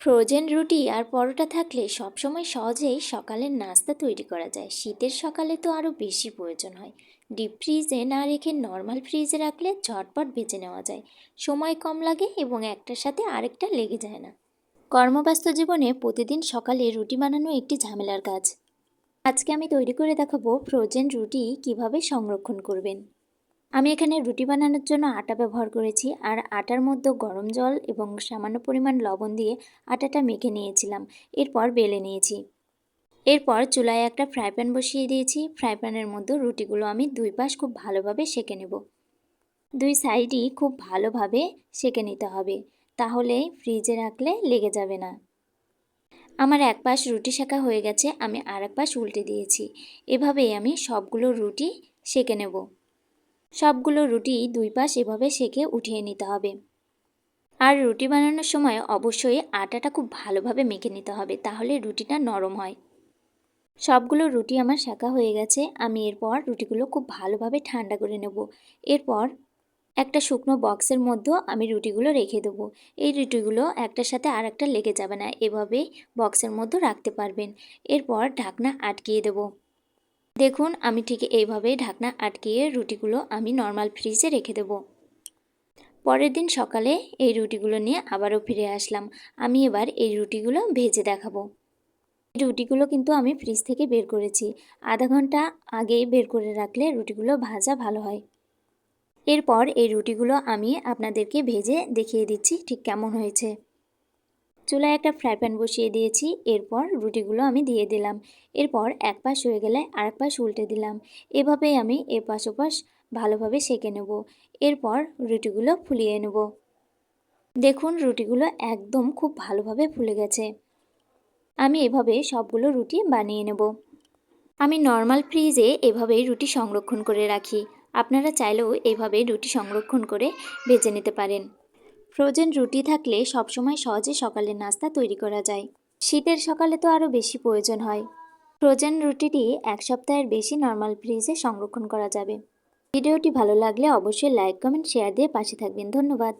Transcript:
Frozen রুটি আর পরোটা থাকলে সবসময় সহজেই সকালের নাস্তা তৈরি করা যায়। শীতের সকালে তো আরও বেশি প্রয়োজন হয়। ডিপ ফ্রিজে না রেখে নর্মাল ফ্রিজে রাখলে ঝটপট বেঁচে নেওয়া যায়। সময় কম লাগে এবং একটার সাথে আরেকটা লেগে যায় না। কর্মব্যস্ত জীবনে প্রতিদিন সকালে রুটি বানানো একটি ঝামেলার কাজ। আজকে আমি তৈরি করে দেখাবো ফ্রোজেন রুটি কীভাবে সংরক্ষণ করবেন। আমি এখানে রুটি বানানোর জন্য আটা ব্যবহার করেছি, আর আটার মধ্যে গরম জল এবং সামান্য পরিমাণ লবণ দিয়ে আটাটা মেখে নিয়েছিলাম। এরপর বেলে নিয়েছি। এরপর চুলায় একটা ফ্রাই প্যান বসিয়ে দিয়েছি। ফ্রাই প্যানের মধ্যে রুটিগুলো আমি দুই পাশ খুব ভালোভাবে সেঁকে নেব। দুই সাইডই খুব ভালোভাবে সেঁকে নিতে হবে। তাহলে ফ্রিজে রাখলে লেগে যাবে না। আমার এক পাশ রুটি শেখা হয়ে গেছে, আমি আর এক পাশ উল্টে দিয়েছি। এভাবেই আমি সবগুলো রুটি সেঁকে নেব। সবগুলো রুটি দুই পাশ এভাবে সেঁকে উঠিয়ে নিতে হবে। আর রুটি বানানোর সময় অবশ্যই আটাটা খুব ভালোভাবে মেখে নিতে হবে, তাহলে রুটিটা নরম হয়। সবগুলো রুটি আমার শাঁকা হয়ে গেছে, আমি এরপর রুটিগুলো খুব ভালোভাবে ঠান্ডা করে নেব। এরপর একটা শুকনো বক্সের মধ্যেও আমি রুটিগুলো রেখে দেবো। এই রুটিগুলো একটার সাথে আর একটা লেগে যাবে না, এভাবে বক্সের মধ্যে রাখতে পারবেন। এরপর ঢাকনা আটকিয়ে দেবো। দেখুন, আমি ঠিক এইভাবেই ঢাকনা আটকিয়ে রুটিগুলো আমি নর্মাল ফ্রিজে রেখে দেবো। পরের দিন সকালে এই রুটিগুলো নিয়ে আবারও ফিরে আসলাম। আমি এবার এই রুটিগুলো ভেজে দেখাবো। রুটিগুলো কিন্তু আমি ফ্রিজ থেকে বের করেছি। আধা ঘণ্টা আগেই বের করে রাখলে রুটিগুলো ভাজা ভালো হয়। এরপর এই রুটিগুলো আমি আপনাদেরকে ভেজে দেখিয়ে দিচ্ছি ঠিক কেমন হয়েছে। চুলায় একটা ফ্রাই প্যান বসিয়ে দিয়েছি, এরপর রুটিগুলো আমি দিয়ে দিলাম। এরপর এক পাশ হয়ে গেলে আরেক পাশ উল্টে দিলাম। এভাবেই আমি এপাশ ওপাশ ভালোভাবে সেঁকে নেব। এরপর রুটিগুলো ফুলিয়ে নেব। দেখুন, রুটিগুলো একদম খুব ভালোভাবে ফুলে গেছে। আমি এভাবে সবগুলো রুটি বানিয়ে নেব। আমি নর্মাল ফ্রিজে এভাবেই রুটি সংরক্ষণ করে রাখি। আপনারা চাইলেও এভাবে রুটি সংরক্ষণ করে বেছে নিতে পারেন। ফ্রোজেন রুটি থাকলে সবসময় সহজে সকালের নাস্তা তৈরি করা যায়। শীতের সকালে তো আরও বেশি প্রয়োজন হয়। ফ্রোজেন রুটিটি এক সপ্তাহের বেশি নর্মাল ফ্রিজে সংরক্ষণ করা যাবে। ভিডিওটি ভালো লাগলে অবশ্যই লাইক, কমেন্ট, শেয়ার দিয়ে পাশে থাকবেন। ধন্যবাদ।